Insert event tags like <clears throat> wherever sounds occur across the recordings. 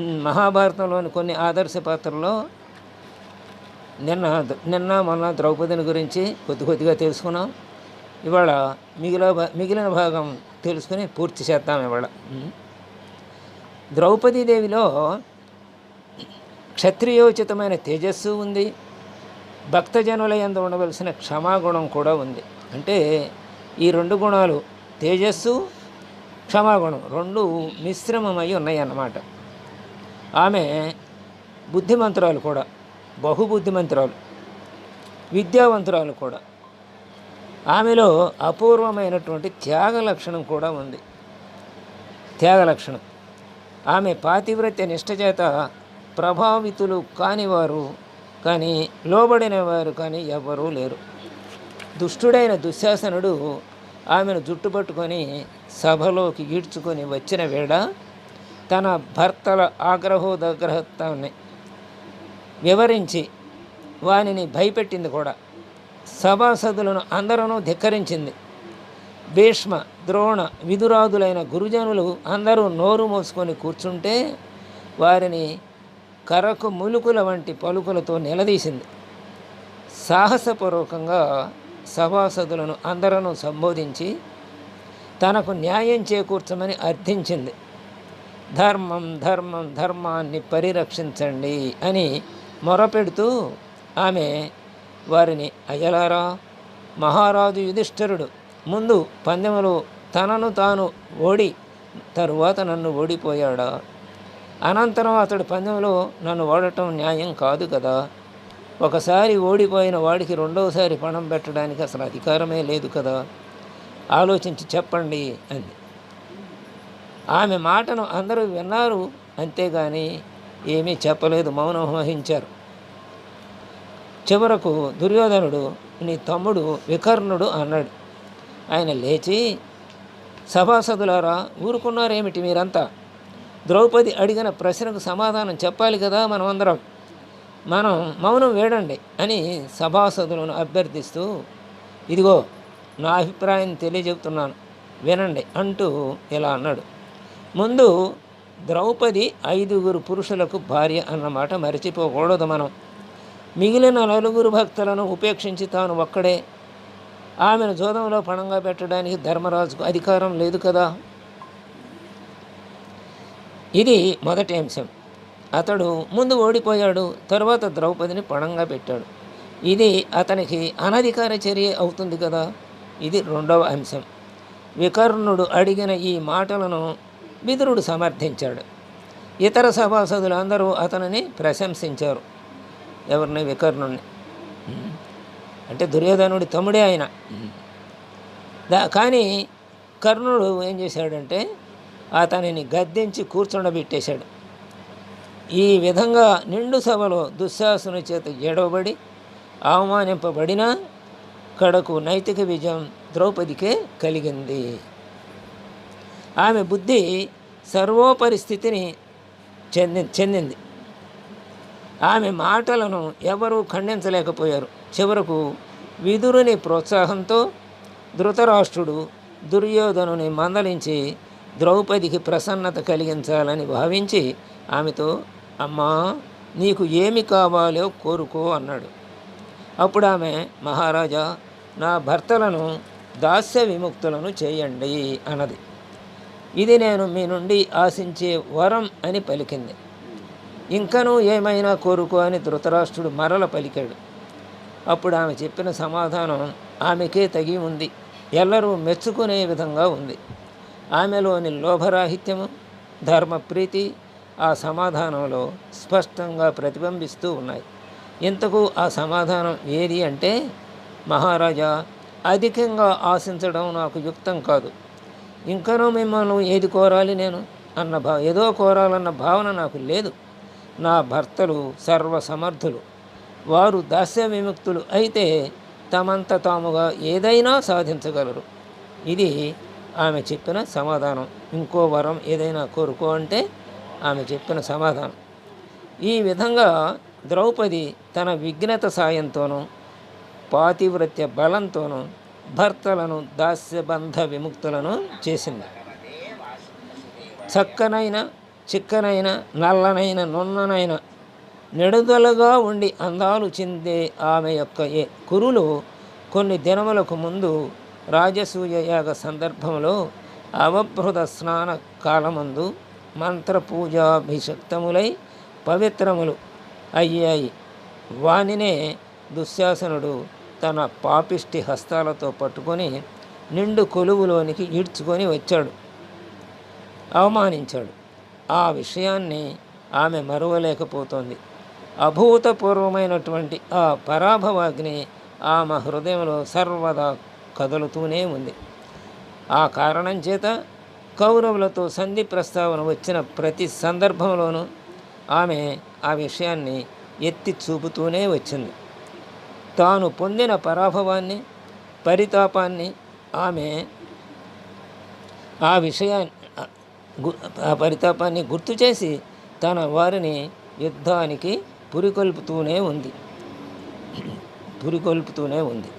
మహాభారతంలోని కొన్ని ఆదర్శ పాత్రల్లో నిన్న నిన్న మొన్న ద్రౌపదిని గురించి కొద్ది కొద్దిగా తెలుసుకున్నాం. ఇవాళ మిగిలిన భా- మిగిలిన భాగం తెలుసుకుని పూర్తి చేద్దాం ఇవాళ. ద్రౌపదీదేవిలో క్షత్రియోచితమైన తేజస్సు ఉంది. భక్తజనుల ఎందు ఉండవలసిన క్షమాగుణం కూడా ఉంది. అంటే ఈ రెండు గుణాలు తేజస్సు క్షమాగుణం రెండు మిశ్రమమై ఉన్నాయి అన్నమాట ఆమె బుద్ధిమంతురాలు కూడా బహుబుద్ధిమంతురాలు విద్యావంతురాలు కూడా. ఆమెలో అపూర్వమైనటువంటి త్యాగ లక్షణం కూడా ఉంది. త్యాగ లక్షణం. ఆమె పాతివ్రత్య నిష్టచేత ప్రభావితులు కానివారు కానీ లోబడిన వారు కానీ ఎవరూ లేరు. దుష్టుడైన దుశ్శాసనుడు ఆమెను జుట్టుపట్టుకొని సభలోకి ఈడ్చుకొని వచ్చిన వేళ తన భర్తల ఆగ్రహోదగ్రహత్వాన్ని వివరించి వానిని భయపెట్టింది కూడా. సభాసదులను అందరూ ధిక్కరించింది. భీష్మ ద్రోణ విదురాదులైన గురుజనులు అందరూ నోరు మోసుకొని కూర్చుంటే వారిని కరకు ములుకుల వంటి పలుకులతో నిలదీసింది. సాహసపూర్వకంగా సభాసదులను అందరూ సంబోధించి తనకు న్యాయం చేకూర్చమని అర్థించింది. ధర్మం ధర్మం ధర్మాన్ని పరిరక్షించండి అని మొరపెడుతూ ఆమె వారిని అయ్యలారా మహారాజు యుధిష్ఠరుడు ముందు పందెములో తనను తాను ఓడి తరువాత నన్ను ఓడిపోయాడా? అనంతరం అతడు పందెంలో నన్ను ఓడటం న్యాయం కాదు కదా? ఒకసారి ఓడిపోయిన వాడికి రెండవసారి పణం పెట్టడానికి అసలు అధికారమే లేదు కదా. ఆలోచించి చెప్పండి అంది. ఆమె మాటను అందరూ విన్నారు అంతేగాని ఏమీ చెప్పలేదు మౌనం వహించారు. చివరకు దుర్యోధనుడు నీ తమ్ముడు వికర్ణుడు అన్నాడు. ఆయన లేచి సభాసదులారా ఊరుకున్నారేమిటి మీరంతా? ద్రౌపది అడిగిన ప్రశ్నకు సమాధానం చెప్పాలి కదా మనమందరం. మనం మౌనం వేడండి అని సభాసదులను అభ్యర్థిస్తూ ఇదిగో నా అభిప్రాయం తెలియజెబుతున్నాను వినండి అంటూ ఇలా అన్నాడు. ముందు ద్రౌపది ఐదుగురు పురుషులకు భార్య అన్నమాట మరచిపోకూడదు మనం. మిగిలిన నలుగురు భక్తులను ఉపేక్షించి తాను ఒక్కడే. ఆమెను జోదంలో పణంగా పెట్టడానికి ధర్మరాజుకు అధికారం లేదు కదా? ఇది మొదటి అంశం. అతడు ముందు ఓడిపోయాడు తర్వాత ద్రౌపదిని పణంగా పెట్టాడు. ఇది అతనికి అనధికార చర్య అవుతుంది కదా? ఇది రెండవ అంశం. వికర్ణుడు అడిగిన ఈ మాటలను విదురుడు సమర్థించాడు. ఇతర సభాసదులు అందరూ అతనిని ప్రశంసించారు. ఎవరిని? వికర్ణుడిని అంటే దుర్యోధనుడి తమ్ముడే ఆయన. దా కానీ కర్ణుడు ఏం చేశాడంటే అతనిని గద్దించి కూర్చుండబెట్టేశాడు ఈ విధంగా నిండు సభలో దుశ్శాసన చేత ఎడవబడి అవమానింపబడిన కడకు నైతిక విజయం ద్రౌపదికే కలిగింది. ఆమె బుద్ధి సర్వోపరిస్థితిని చెంది చెందింది. ఆమె మాటలను ఎవరూ ఖండించలేకపోయారు. చివరకు విదురుని ప్రోత్సాహంతో ధృతరాష్ట్రుడు దుర్యోధనుని మందలించి ద్రౌపదికి ప్రసన్నత కలిగించాలని భావించి ఆమెతో అమ్మా నీకు ఏమి కావాలో కోరుకో అన్నాడు. అప్పుడు ఆమె మహారాజా నా భర్తలను దాస్య విముక్తులను చేయండి అన్నది. ఇది నేను మీ నుండి ఆశించే వరం అని పలికింది. ఇంకనూ ఏమైనా కోరుకో అని ధృతరాష్ట్రుడు మరల పలికాడు. అప్పుడు ఆమె చెప్పిన సమాధానం ఆమెకే తగి ఉంది. ఎల్లరూ మెచ్చుకునే విధంగా ఉంది. ఆమెలోని లోభరాహిత్యము ధర్మప్రీతి ఆ సమాధానంలో స్పష్టంగా ప్రతిబింబిస్తూ ఉన్నాయి. ఇంతకు ఆ సమాధానం ఏది అంటే మహారాజా అధికంగా ఆశించడం నాకు యుక్తం కాదు. ఇంకనూ మిమ్మల్ని ఏది కోరాలి నేను? అన్న భా ఏదో కోరాలన్న భావన నాకు లేదు. నా భర్తలు సర్వసమర్థులు. వారు దాస్య విముక్తులు అయితే తమంత తాముగా ఏదైనా సాధించగలరు. ఇది ఆమె చెప్పిన సమాధానం. ఇంకో వరం ఏదైనా కోరుకో అంటే ఆమె చెప్పిన సమాధానం. ఈ విధంగా ద్రౌపది తన విఘ్నత సాయంతోనూ పాతివ్రత్య బలంతోనూ భర్తలను దాస్యబంధ విముక్తులను చేసింది. చక్కనైన చిక్కనైన నల్లనైన నున్ననైన నెడుదలగా ఉండి అందాలు చెందే ఆమె యొక్క ఏ- కురులు కొన్ని దినములకు ముందు రాజసూయ యాగ సందర్భంలో అవభృత స్నాన కాలమందు మంత్రపూజాభిషక్తములై పవిత్రములు అయ్యాయి. వానినే దుశ్శాసనుడు తన పాపిష్టి హస్తాలతో పట్టుకొని నిండు కొలువులోనికి ఈడ్చుకొని వచ్చాడు. అవమానించాడు. ఆ విషయాన్ని ఆమె మరువలేకపోతోంది. అభూతపూర్వమైనటువంటి ఆ పరాభవాగ్ని ఆమె హృదయంలో సర్వదా కదులుతూనే ఉంది. ఆ కారణం చేత కౌరవులతో సంధి ప్రస్తావన వచ్చిన ప్రతి సందర్భంలోనూ ఆమె ఆ విషయాన్ని ఎత్తి చూపుతూనే వచ్చింది. తాను పొందిన పరాభవాన్ని పరితాపాన్ని ఆమె ఆ విషయాన్ని ఆ పరితాపాన్ని గుర్తు చేసి తన వారిని యుద్ధానికి పురికొల్పుతూనే ఉంది. పురికొల్పుతూనే ఉంది.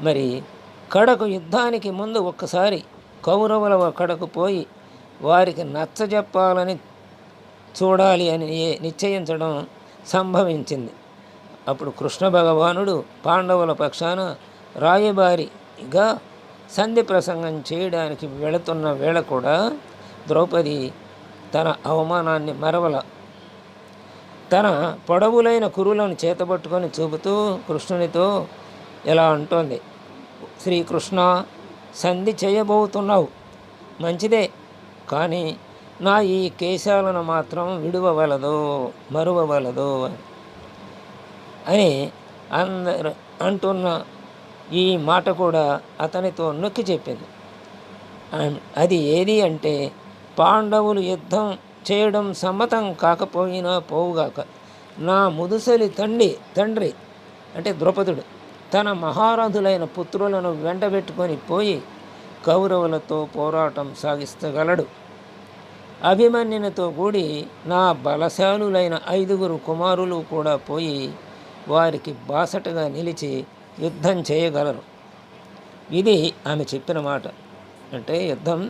మరి కడకు యుద్ధానికి ముందు ఒక్కసారి కౌరవుల ఒక్కడకు పోయి వారికి నచ్చజెప్పాలని చూడాలి అని నిశ్చయించడం సంభవించింది. అప్పుడు కృష్ణ భగవానుడు పాండవుల పక్షాన రాయబారిగా సంధి ప్రసంగం చేయడానికి వెళుతున్న వేళ కూడా ద్రౌపది తన అవమానాన్ని మరవల. తన పొడవులైన కురులను చేతబట్టుకొని చూపుతూ కృష్ణునితో ఇలా అంటోంది శ్రీకృష్ణ సంధి చేయబోతున్నావు. మంచిదే కానీ నా ఈ కేశాలను మాత్రం విడువవలదు మరువవలదు అని అని అందరు అంటున్న ఈ మాట కూడా అతనితో నొక్కి చెప్పింది. అది ఏది అంటే పాండవులు యుద్ధం చేయడం సమ్మతం కాకపోయినా పోవుగాక నా ముదుసలి తండ్రి తండ్రి అంటే ద్రౌపదుడు తన మహారథులైన పుత్రులను వెంటబెట్టుకొని పోయి కౌరవులతో పోరాటం సాగిస్తగలడు. అభిమన్యునితో కూడి నా బలశాలులైన ఐదుగురు కుమారులు కూడా పోయి వారికి బాసటగా నిలిచి యుద్ధం చేయగలరు. ఇది ఆమె చెప్పిన మాట. అంటే యుద్ధం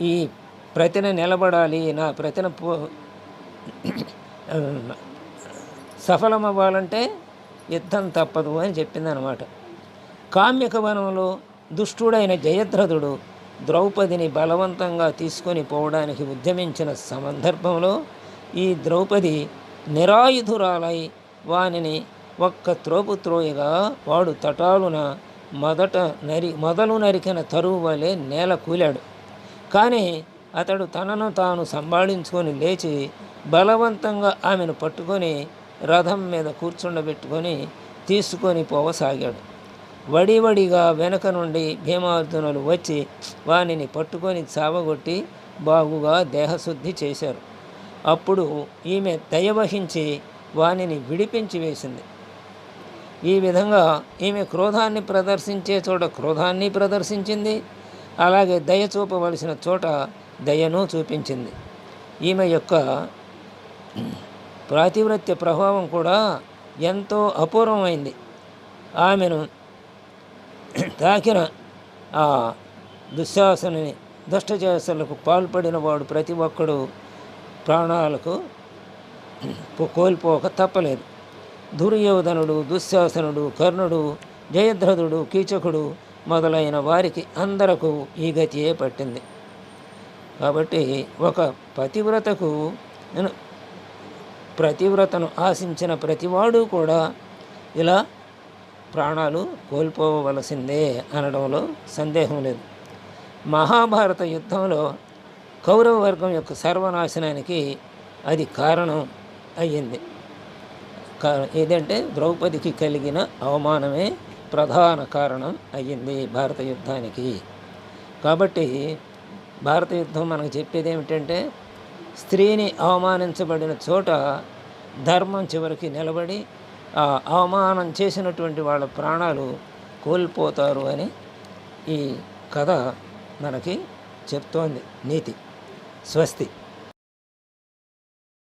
ఈ ప్రతిన నిలబడాలి నా ప్రతిన పో <clears throat> సఫలమవ్వాలంటే యుద్ధం తప్పదు అని చెప్పిందనమాట. కామ్యక వనంలో దుష్టుడైన జయద్రథుడు ద్రౌపదిని బలవంతంగా తీసుకొని పోవడానికి ఉద్యమించిన సందర్భంలో ఈ ద్రౌపది నిరాయుధురాలై వానిని ఒక్క త్రోపు త్రోయగా వాడు తటాలున మొదట నరి మొదలు నరికిన తరువు వలె నేల కూలాడు. కానీ అతడు తనను తాను సంభాళించుకొని లేచి బలవంతంగా ఆమెను పట్టుకొని రథం మీద కూర్చుండబెట్టుకొని తీసుకొని పోవసాగాడు. వడివడిగా వెనక నుండి భీమార్జునులు వచ్చి వానిని పట్టుకొని చావగొట్టి బాగుగా దేహశుద్ధి చేశారు. అప్పుడు ఈమె దయవహించి వానిని విడిపించి వేసింది. ఈ విధంగా ఈమె క్రోధాన్ని ప్రదర్శించే చోట క్రోధాన్ని ప్రదర్శించింది. అలాగే దయ చూపవలసిన చోట దయను చూపించింది. ఈమె యొక్క ప్రాతివ్రత్య ప్రభావం కూడా ఎంతో అపూర్వమైంది. ఆమెను తాకిన ఆ దుశ్శాసనని దుష్టచేసలకు పాల్పడిన వాడు ప్రతి ఒక్కడు ప్రాణాలకు కోల్పోక తప్పలేదు. దుర్యోధనుడు దుశ్శాసనుడు కర్ణుడు జయద్రథుడు కీచకుడు మొదలైన వారికి అందరకు ఈ గతియే పట్టింది. కాబట్టి ఒక పతివ్రతకు ప్రతివ్రతను ఆశించిన ప్రతివాడు కూడా ఇలా ప్రాణాలు కోల్పోవలసిందే అనడంలో సందేహం లేదు. మహాభారత యుద్ధంలో కౌరవ వర్గం యొక్క సర్వనాశనానికి అది కారణం అయ్యింది. ఏదంటే ద్రౌపదికి కలిగిన అవమానమే ప్రధాన కారణం అయ్యింది భారత యుద్ధానికి. కాబట్టి భారత యుద్ధం మనకు చెప్పేది ఏమిటంటే స్త్రీని అవమానించబడిన చోట ధర్మం చివరికి నిలబడి ఆ అవమానం చేసినటువంటి వాళ్ళ ప్రాణాలు కోల్పోతారు అని ఈ కథ మనకి చెప్తోంది. నీతి స్వస్తి.